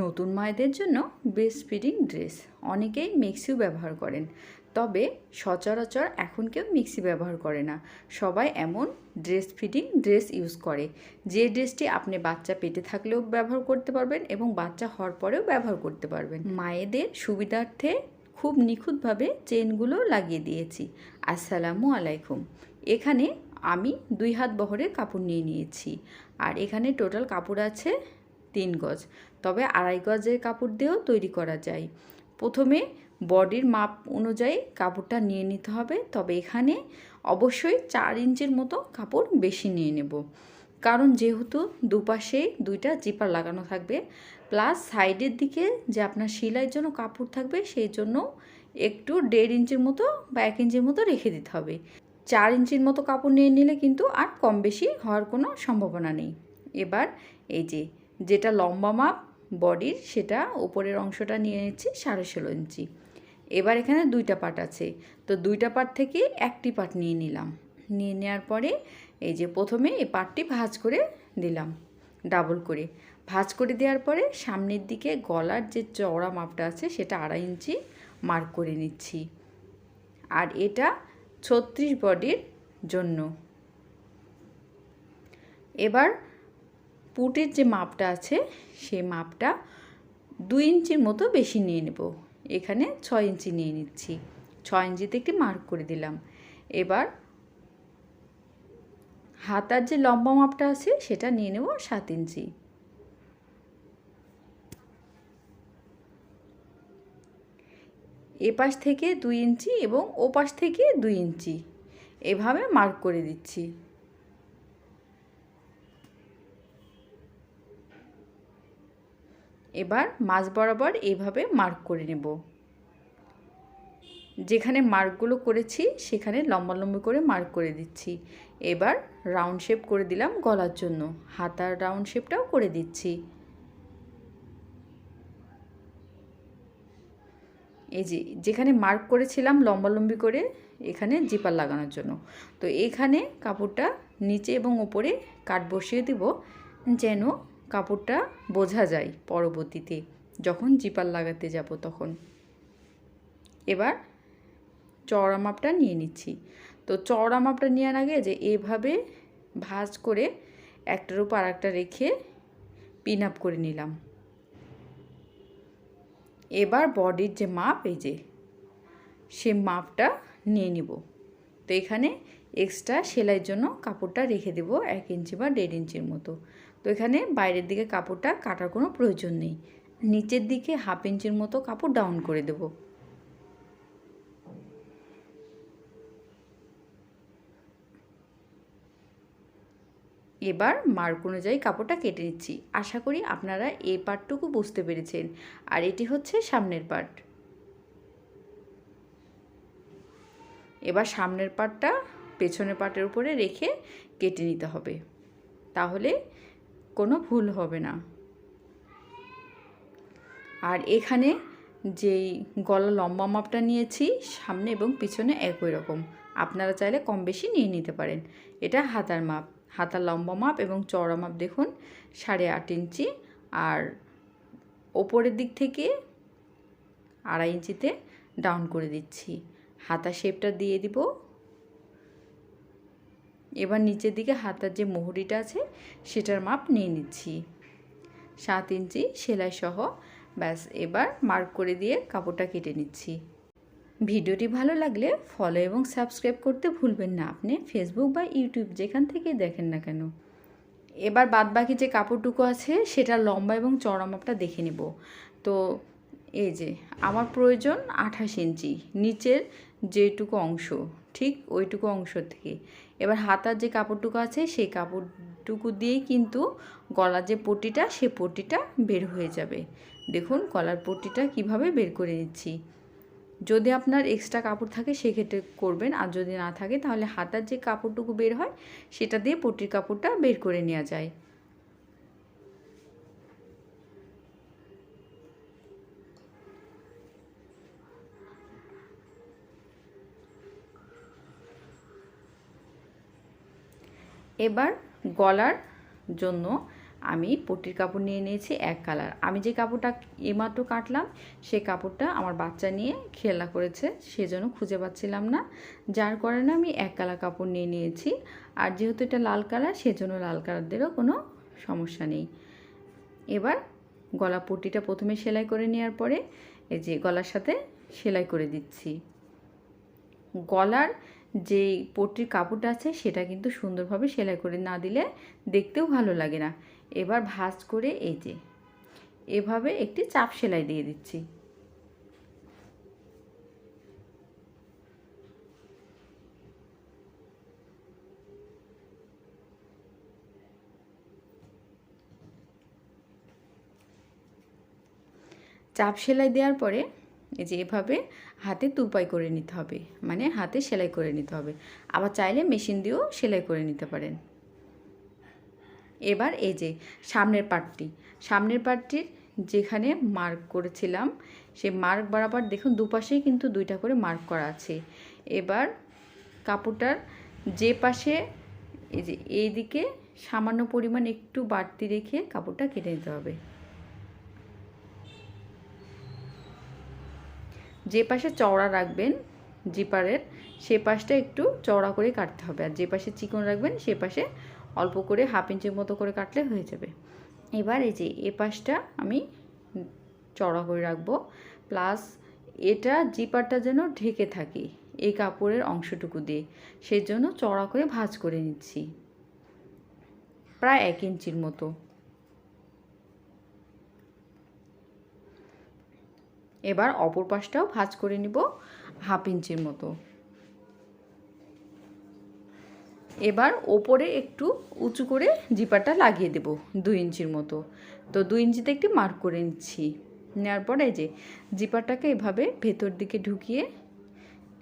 নতুন মায়েদের জন্য ব্রেস্ট ফিডিং ড্রেস অনেকেই মিক্সিও ব্যবহার করেন। তবে সচরাচর এখন কেউ মিক্সি ব্যবহার করে না। সবাই এমন ড্রেস ফিডিং ড্রেস ইউজ করে। যে ড্রেসটি আপনি বাচ্চা পেটে থাকলেও ব্যবহার করতে পারবেন এবং বাচ্চা হওয়ার পরেও ব্যবহার করতে পারবেন। মায়েদের সুবিধার্থে খুব নিখুঁতভাবে চেনগুলো লাগিয়ে দিয়েছি। আসসালামু আলাইকুম। এখানে আমি দুই হাত বহরের কাপড় নিয়ে নিয়েছি। আর এখানে টোটাল কাপড় আছে তিন গজ। তবে আড়াই গজের কাপড় দিয়েও তৈরি করা যায়। প্রথমে বডির মাপ অনুযায়ী কাপড়টা নিয়ে নিতে হবে, তবে এখানে অবশ্যই চার ইঞ্চির মতো কাপড় বেশি নিয়ে নেব। কারণ যেহেতু দুপাশে দুইটা জিপার লাগানো থাকবে, প্লাস সাইডের দিকে যে আপনার সেলাইয়ের জন্য কাপড় থাকবে, সেই জন্য একটু দেড় ইঞ্চির মতো বা এক ইঞ্চির মতো রেখে দিতে হবে। চার ইঞ্চির মতো কাপড় নিয়ে নিলে কিন্তু আর কম বেশি হওয়ার কোনো সম্ভাবনা নেই। এবার এই যে, যেটা লম্বা মাপ বডির সেটা উপরের অংশটা নিয়ে নিচ্ছি সাড়ে ষোলো ইঞ্চি। এবার এখানে দুইটা পার্ট আছে। তো দুইটা পার্ট থেকে একটি পার্ট নিয়ে নিলাম। নিয়ে নেওয়ার পরে এই যে প্রথমে এই পার্টটি ভাঁজ করে দিলাম, ডাবল করে। ভাঁজ করে দেওয়ার পরে সামনের দিকে গলার যে চওড়া মাপটা আছে সেটা আড়াই ইঞ্চি মার্ক করে নিচ্ছি। আর এটা ছত্রিশ বডির জন্য। এবার পুটের যে মাপটা আছে, সেই মাপটা দুই ইঞ্চির মতো বেশি নিয়ে নেব। এখানে ছয় ইঞ্চি নিয়ে নিচ্ছি। ছয় ইঞ্চিতে একটি মার্ক করে দিলাম। এবার হাতার যে লম্বা মাপটা আছে, সেটা নিয়ে নেব সাত ইঞ্চি। এপাশ থেকে দুই ইঞ্চি এবং ওপাশ থেকে দুই ইঞ্চি। এভাবে মার্ক করে দিচ্ছি। এবার মাছ বরাবর এইভাবে মার্ক করে নেব। যেখানে মার্কগুলো করেছি, সেখানে লম্বা লম্বি করে মার্ক করে দিচ্ছি। এবার রাউন্ড শেপ করে দিলাম গলার জন্য। হাতার রাউন্ড শেপটাও করে দিচ্ছি। এই যে, যেখানে মার্ক করেছিলাম লম্বালম্বি করে, এখানে জিপার লাগানোর জন্য। তো এখানে কাপড়টা নিচে এবং ওপরে কাট বসিয়ে দিব, যেন কাপড়টা বোঝা যায় পরবর্তীতে, যখন জিপার লাগাতে যাব তখন। এবার চওড়া মাপটা নিয়ে নিচ্ছি। তো চওড়া মাপটা নেওয়ার আগে যে এভাবে ভাঁজ করে একটার উপর আর একটা রেখে পিন আপ করে নিলাম। এবার বডির যে মাপ, এই যে, সে মাপটা নিয়ে নিব। তো এখানে এক্সট্রা সেলাইয়ের জন্য কাপড়টা রেখে দেব এক ইঞ্চি বা দেড় ইঞ্চির মতো। তো এখানে বাইরের দিকে কাপড়টা কাটার কোনো প্রয়োজন নেই। নিচের দিকে হাফ ইঞ্চির মতো কাপড় ডাউন করে দেব। এবার মার্ক অনুযায়ী কাপড়টা কেটে নিচ্ছি। আশা করি আপনারা এই পার্টটুকু বুঝতে পেরেছেন। আর এটি হচ্ছে সামনের পার্ট। এবার সামনের পার্টটা পেছনের পার্টের উপরে রেখে কেটে নিতে হবে। তাহলে কোনো ভুল হবে না। আর এখানে যেই গলা লম্বা মাপটা নিয়েছি, সামনে এবং পিছনে একই রকম। আপনারা চাইলে কম বেশি নিয়ে নিতে পারেন। এটা হাতার মাপ। হাতার লম্বা মাপ এবং চওড়া মাপ দেখুন, সাড়ে আট ইঞ্চি। আর ওপরের দিক থেকে আড়াই ইঞ্চিতে ডাউন করে দিচ্ছি। হাতা শেপটা দিয়ে দিব। এবার নিচের দিকে হাতার যে মোহরিটা আছে, সেটার মাপ নিয়ে নিচ্ছি। সাত ইঞ্চি সেলাই সহ, ব্যাস, এবার মার্ক করে দিয়ে কাপড়টা কেটে নিচ্ছি। ভিডিওটি ভালো লাগলে ফলো এবং সাবস্ক্রাইব করতে ভুলবেন না আপনি ফেসবুক বা ইউটিউব যেখান থেকে দেখেন না কেন। এবার বাদ বাকি যে কাপড়টুকু আছে সেটা লম্বা এবং চড়া মাপটা দেখে নেব। তো, এই যে, আমার প্রয়োজন আঠাশ ইঞ্চি, নিচের যেটুকু অংশ, ঠিক ওইটুকু অংশ থেকে। এবার হাতার যে কাপড়টুকু আছে, সেই কাপড়টুকু দিয়েই কিন্তু গলার যে পটিটা সে পটিটা বের হয়ে যাবে। দেখুন গলার পটিটা কীভাবে বের করে নিচ্ছি। যদি আপনার এক্সট্রা কাপড় থাকে, সেক্ষেত্রে করবেন। আর যদি না থাকে, তাহলে হাতার যে কাপড়টুকু বের হয়, সেটা দিয়ে পটির কাপড়টা বের করে নেওয়া যায়। এবার গলার জন্য আমি পট্টির কাপড় নিয়ে নিয়েছি এক কালার। আমি যে কাপড়টা এইমাত্র কাটলাম সেই কাপড়টা আমার বাচ্চা নিয়ে খেলা করেছে, সেজন্য খুঁজে পাচ্ছিলাম না। যার কারণে আমি এক কালার কাপড় নিয়ে নিয়েছি। আর যেহেতু এটা লাল কালার, সেজন্য লাল কালারদেরও কোনো সমস্যা নেই। এবার গলা পটিটা প্রথমে সেলাই করে নেওয়ার পরে এই যে গলার সাথে সেলাই করে দিচ্ছি। গলার যে পট্টির কাপড়টা আছে সেটা কিন্তু সুন্দরভাবে সেলাই করে না দিলে দেখতেও ভালো লাগে না। এবার ভাঁজ করে এই যে, এভাবে একটি চাপ সেলাই দিয়ে দিচ্ছি। চাপ সেলাই দেওয়ার পরে যে এভাবে হাতে তুপাই করে নিতে হবে মানে হাতে সেলাই করে নিতে হবে। আবার চাইলে মেশিন দিয়েও সেলাই করে নিতে পারেন। এবার এই যে সামনের পার্টটি সামনের পার্টটির যেখানে মার্ক করেছিলাম সে মার্ক বরাবর দেখুন দুপাশেই কিন্তু দুইটা করে মার্ক করা আছে। এবার কাপড়টার যে পাশে এই যে এইদিকে সামান্য পরিমাণ একটু বাড়তি রেখে কাপড়টা কেটে নিতে হবে। যে পাশে চওড়া রাখবেন, জিপারের, সে পাশটা একটু চওড়া করে কাটতে হবে। আর যে পাশে চিকন রাখবেন, সে পাশে অল্প করে হাফ ইঞ্চির মতো করে কাটলে হয়ে যাবে। এবার এই যে এ পাশটা আমি চড়া করে রাখব। প্লাস এটা জিপারটা যেন ঢেকে থাকে এই কাপড়ের অংশটুকু দিয়ে সেই জন্য চওড়া করে ভাঁজ করে নিচ্ছি। প্রায় এক ইঞ্চির মতো। এবার অপর পাশটাও ভাজ করে নিব হাফ ইঞ্চির মতো। এবার ওপরে একটু উঁচু করে জিপারটা লাগিয়ে দেব দুই ইঞ্চির মতো। তো দুই ইঞ্চিতে একটি মার্ক করে নিচ্ছি। নেওয়ার পরে যে জিপারটাকে এভাবে ভেতর দিকে ঢুকিয়ে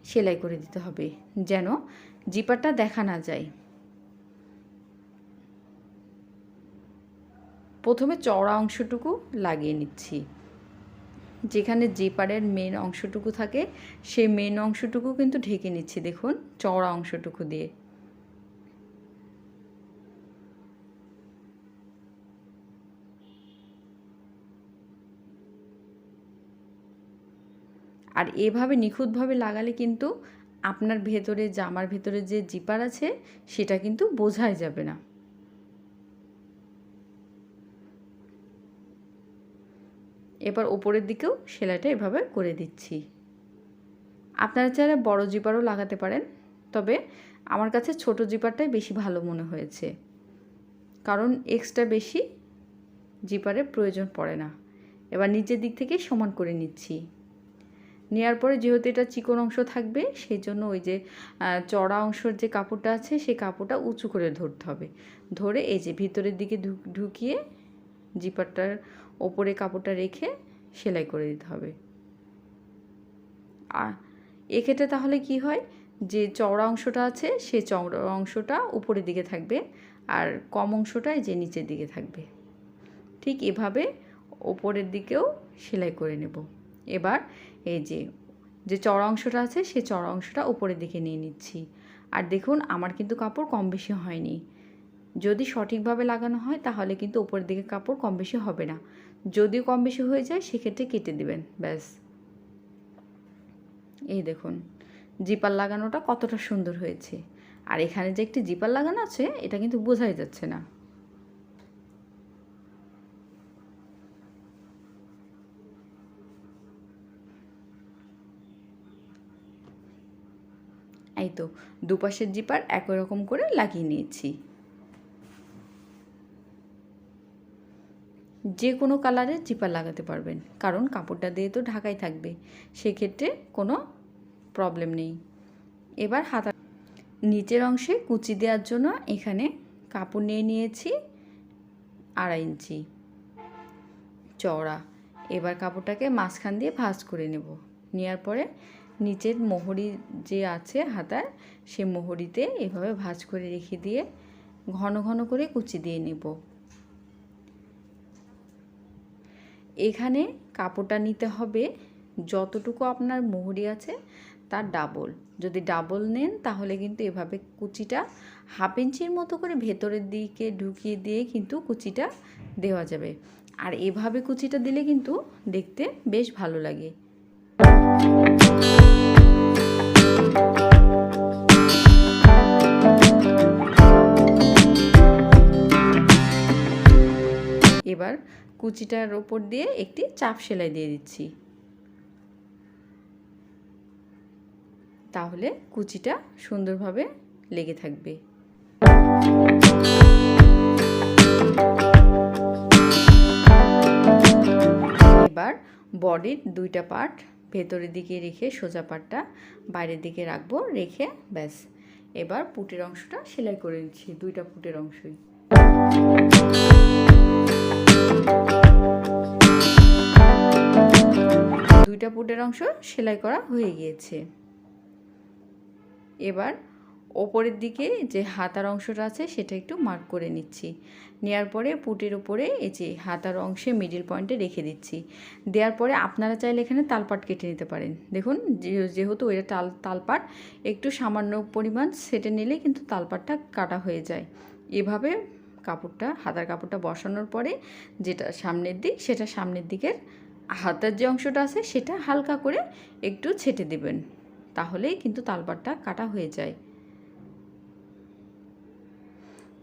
সেলাই করে দিতে হবে যেন জিপারটা দেখা না যায়। প্রথমে চওড়া অংশটুকু লাগিয়ে নিচ্ছি। যেখানে জিপারের মেন অংশটুকু থাকে, সেই মেন অংশটুকু কিন্তু ঢেকে নিচ্ছি, দেখুন, চওড়া অংশটুকু দিয়ে। আর এভাবে নিখুঁতভাবে লাগালে কিন্তু আপনার ভেতরে, জামার ভেতরে যে জিপার আছে, সেটা কিন্তু বোঝাই যাবে না। এবার ওপরের দিকেও সেলাইটা এভাবে করে দিচ্ছি। আপনারা চাইলে বড় জিপারও লাগাতে পারেন, তবে আমার কাছে ছোট জিপারটাই বেশি ভালো মনে হয়েছে। কারণ এক্সট্রা বেশি জিপারের প্রয়োজন পড়ে না। এবার নিচের দিক থেকে সমান করে নিচ্ছি। নেওয়ার পরে যেহেতু এটা চিকন অংশ থাকবে, সেই জন্য ওই যে চড়া অংশের যে কাপড়টা আছে, সেই কাপড়টা উঁচু করে ধরতে হবে। ধরে এই যে ভিতরের দিকে ঢুকিয়ে জিপারটার ওপরে কাপড়টা রেখে সেলাই করে দিতে হবে। আর এক্ষেত্রে তাহলে কি হয়? যে চওড়া অংশটা আছে, সে চওড়া অংশটা উপরের দিকে থাকবে আর কম অংশটা যে নিচের দিকে থাকবে। ঠিক এভাবে ওপরের দিকেও সেলাই করে নেব। এবার এই যে যে চড়া অংশটা আছে, সে চড়া অংশটা উপরের দিকে নিয়ে নিচ্ছি। আর দেখুন, আমার কিন্তু কাপড় কম বেশি হয়নি। যদি সঠিকভাবে লাগানো হয়, তাহলে কিন্তু উপরের দিকে কাপড় কম বেশি হবে না। যদিও কম বেশি হয়ে যায়, সেক্ষেত্রে কেটে দিবেন, ব্যাস। এই দেখুন, জিপার লাগানোটা কতটা সুন্দর হয়েছে। আর এখানে যে একটি জিপার লাগানো আছে, এটা কিন্তু বোঝাই যাচ্ছে না। এই তো, দুপাশের জিপার একই রকম করে লাগিয়ে নিয়েছি। যে কোনো কালারের জিপার লাগাতে পারবেন। কারণ কাপড়টা দিয়ে তো ঢাকাই থাকবে। সেক্ষেত্রে কোনো প্রবলেম নেই। এবার হাতা নিচের অংশে কুচি দেওয়ার জন্য এখানে কাপড় নিয়ে নিয়েছি আড়াই ইঞ্চি চওড়া। এবার কাপড়টাকে মাঝখান দিয়ে ভাঁজ করে নেব। নেওয়ার পরে নিচের মোহরি যে আছে হাতার, সে মোহরিতে এভাবে ভাঁজ করে রেখে দিয়ে ঘন ঘন করে কুচি দিয়ে নেব। এখানে কাপড়টা নিতে হবে যতটুকু আপনার মোহরি আছে তার ডাবল যদি ডাবল নেন, তাহলে কিন্তু এভাবে কুচিটা হাফ ইঞ্চির মতো করে ভেতরের দিকে ঢুকিয়ে দিয়ে কিন্তু কুচিটা দেওয়া যাবে। আর এভাবে কুচিটা দিলে কিন্তু দেখতে বেশ ভালো লাগে। এবার কুচিটার ওপর দিয়ে একটি চাপ সেলাই দিয়ে দিচ্ছি। তাহলে কুচিটা সুন্দরভাবে লেগে থাকবে। এবার বডির দুইটা পার্ট ভেতরের দিকে রেখে সোজা পাটটা বাইরের দিকে রাখব, রেখে ব্যাস। এবার পুটের অংশটা সেলাই করে নিচ্ছি, দুইটা পুটের অংশই। দুইটা পুটের অংশ সেলাই করা হয়ে গিয়েছে। এবার ওপরের দিকে যে হাতার অংশটা আছে সেটা একটু মার্ক করে নিচ্ছি। নেওয়ার পরে পুটের উপরে এই যে হাতার অংশে মিডিল পয়েন্টে রেখে দিচ্ছি। দেওয়ার পরে আপনারা চাইলে এখানে তালপাট কেটে নিতে পারেন। দেখুন যেহেতু ওইটা তাল তালপাট একটু সামান্য পরিমাণ সেটে নিলে কিন্তু তালপাটটা কাটা হয়ে যায়। এভাবে কাপড়টা, হাতার কাপড়টা বসানোর পরে যেটা সামনের দিক, সেটা সামনের দিকের হাতার যে অংশটা আছে, সেটা হালকা করে একটু ছেটে দেবেন। তাহলেই কিন্তু তালপাটটা কাটা হয়ে যায়।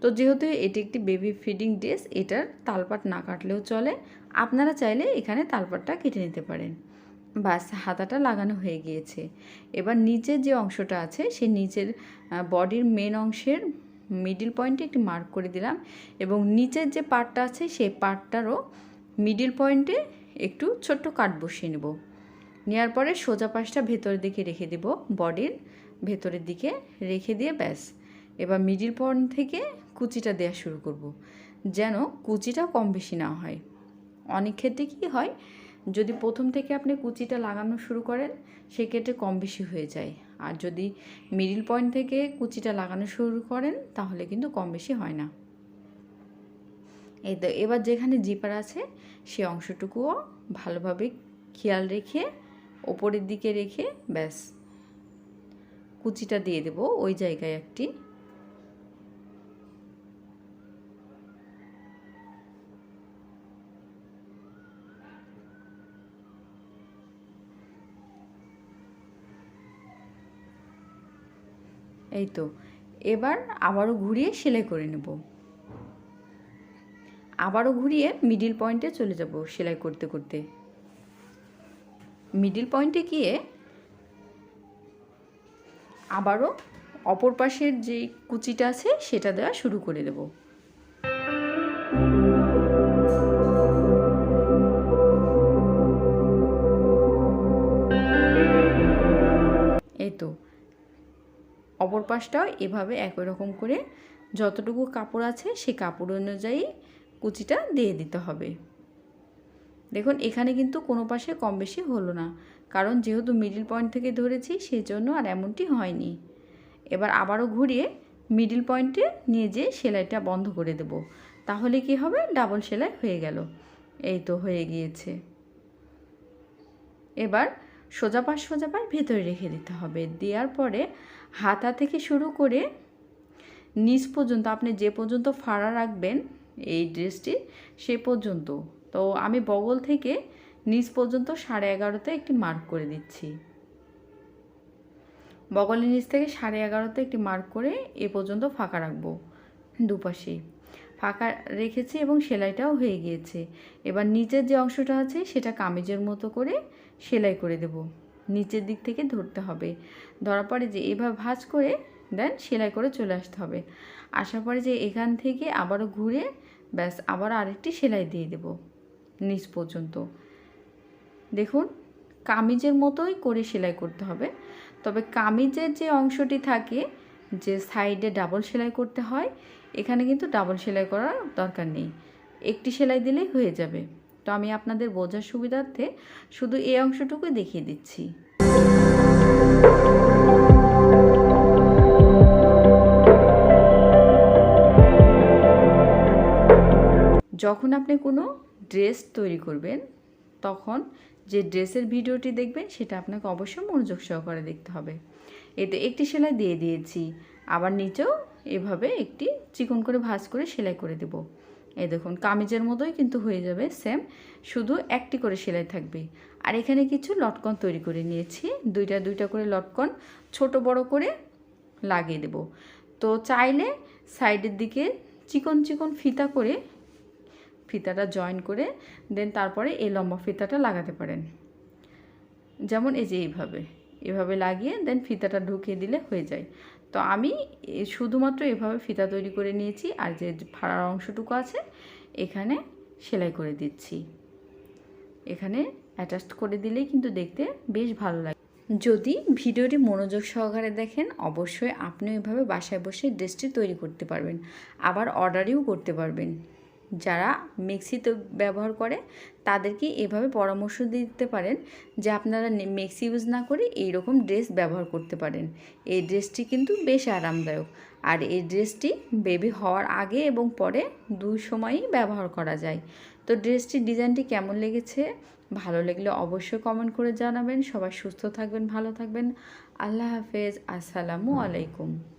তো যেহেতু এটি একটি বেবি ফিডিং ড্রেস এটার তালপাট না কাটলেও চলে। আপনারা চাইলে এখানে তালপাটটা কেটে নিতে পারেন। বাস হাতাটা লাগানো হয়ে গিয়েছে। এবার নিচের যে অংশটা আছে সেই নিচের বডির মেন অংশের মিডিল পয়েন্টে একটি মার্ক করে দিলাম এবং নিচের যে পার্টটা আছে সেই পার্টটারও মিডিল পয়েন্টে একটু ছোট্ট কাট বসিয়ে নেব। নেওয়ার পরে সোজা পাশটা ভেতরের দিকে রেখে দেব বডির ভেতরের দিকে রেখে দিয়ে ব্যাস। এবার মিডিল পয়েন্ট থেকে কুচিটা দেওয়া শুরু করব। যেন কুচিটাও কম বেশি না হয়। অনেক ক্ষেত্রে কী হয়, যদি প্রথম থেকে আপনি কুচিটা লাগানো শুরু করেন, সেক্ষেত্রে কম বেশি হয়ে যায়। আর যদি মিডিল পয়েন্ট থেকে কুচিটা লাগানো শুরু করেন, তাহলে কিন্তু কম বেশি হয় না। এই তো, এবার যেখানে জিপার আছে, সে অংশটুকুও ভালোভাবে খেয়াল রেখে, ওপরের দিকে রেখে ব্যাস, কুচিটা দিয়ে দেব ওই জায়গায় একটি। এই তো, এবার আবারও ঘুরিয়ে সেলাই করে নেব। আবারও ঘুরিয়ে মিডিল পয়েন্টে চলে যাব সেলাই করতে করতে। মিডিল পয়েন্টে গিয়ে আবারও অপর পাশের যে কুচিটা আছে সেটা দেওয়া শুরু করে দেব। এই তো অপর পাশটাও এভাবে একই রকম করে যতটুকু কাপড় আছে সেই কাপড় অনুযায়ী কুচিটা দিয়ে দিতে হবে। দেখুন, এখানে কিন্তু কোনো পাশে কম বেশি হলো না, কারণ যেহেতু মিডিল পয়েন্ট থেকে ধরেছি সেই জন্য আর এমনটি হয়নি। এবার আবারও ঘুরিয়ে মিডিল পয়েন্টে নিয়ে যেয়ে সেলাইটা বন্ধ করে দেব, তাহলে কি হবে? ডাবল সেলাই হয়ে গেল। এই তো হয়ে গিয়েছে। এবার সোজা পাশ সোজা পাশ ভেতরে রেখে দিতে হবে। দেওয়ার পরে হাতা থেকে শুরু করে নিচ পর্যন্ত, আপনি যে পর্যন্ত ফাড়া রাখবেন এই ড্রেসটি, সে পর্যন্ত। তো আমি বগল থেকে নিচ পর্যন্ত সাড়ে এগারোতে একটি মার্ক করে দিচ্ছি। বগলের নিচ থেকে সাড়ে এগারোতে একটি মার্ক করে এ পর্যন্ত ফাঁকা রাখব দুপাশেই ফাঁকা রেখেছি এবং সেলাইটাও হয়ে গিয়েছে। এবার নিচের যে অংশটা আছে, সেটা কামিজের মতো করে সেলাই করে দেব। নিচের দিক থেকে ধরতে হবে। ধরার পরে যে এভাবে ভাঁজ করে দেন সেলাই করে চলে আসতে হবে। আসার পরে যে এখান থেকে আবারও ঘুরে ব্যাস আবার আরেকটি সেলাই দিয়ে দেব নিচ পর্যন্ত। দেখুন, কামিজের মতোই করে সেলাই করতে হবে। তবে কামিজের যে অংশটি থাকে, যে সাইডে ডাবল সেলাই করতে হয়, এখানে কিন্তু ডাবল সেলাই করার দরকার নেই। একটি সেলাই দিলেই হয়ে যাবে। তো আমি আপনাদের বোঝার সুবিধার্থে শুধু এই অংশটুকুই দেখিয়ে দিচ্ছি। যখন আপনি কোনো ড্রেস তৈরি করবেন, তখন যে ড্রেসের ভিডিওটি দেখবেন, সেটা আপনাকে অবশ্যই মনোযোগ সহকারে দেখতে হবে। এতে একটি সেলাই দিয়ে দিয়েছি। আবার নিচেও এভাবে একটি চিকন করে ভাঁজ করে সেলাই করে দেব। এই দেখুন, কামিজের মতোই কিন্তু হয়ে যাবে সেম শুধু একটি করে সেলাই থাকবে। আর এখানে কিছু লটকন তৈরি করে নিয়েছি। দুইটা দুইটা করে লটকন, ছোট বড় করে লাগিয়ে দেব। তো চাইলে সাইডের দিকে চিকন চিকন ফিতা করে, ফিতাটা জয়েন করে দেন তারপরে এই লম্বা ফিতাটা লাগাতে পারেন। যেমন এই যে এইভাবে। এভাবে লাগিয়ে দেন ফিতাটা ঢুকিয়ে দিলে হয়ে যায়। তো আমি শুধুমাত্র এভাবে ফিতা তৈরি করে নিয়েছি আর যে ফাড়ার অংশটুকু আছে এখানে সেলাই করে দিচ্ছি। এখানে অ্যাটাচ করে দিলেই কিন্তু দেখতে বেশ ভালো লাগে। যদি ভিডিওটি মনোযোগ সহকারে দেখেন, অবশ্যই আপনি এভাবে বাসায় বসে ড্রেসটি তৈরি করতে পারবেন, আবার অর্ডারিও করতে পারবেন। যারা মিক্সিতে ব্যবহার করে, তাদেরকে এভাবে পরামর্শ দিতে পারেন যে আপনারা মিক্সি ইউজ না করে এই রকম ড্রেস ব্যবহার করতে পারেন। এই ড্রেসটি কিন্তু বেশ আরামদায়ক। আর এই ড্রেসটি বেবি হওয়ার আগে এবং পরে দুই সময়ই ব্যবহার করা যায়। তো ড্রেসটির ডিজাইনটি কেমন লেগেছে? ভালো লাগলে অবশ্যই কমেন্ট করে জানাবেন। সবাই সুস্থ থাকবেন, ভালো থাকবেন। আল্লাহ হাফেজ। আসসালামু আলাইকুম।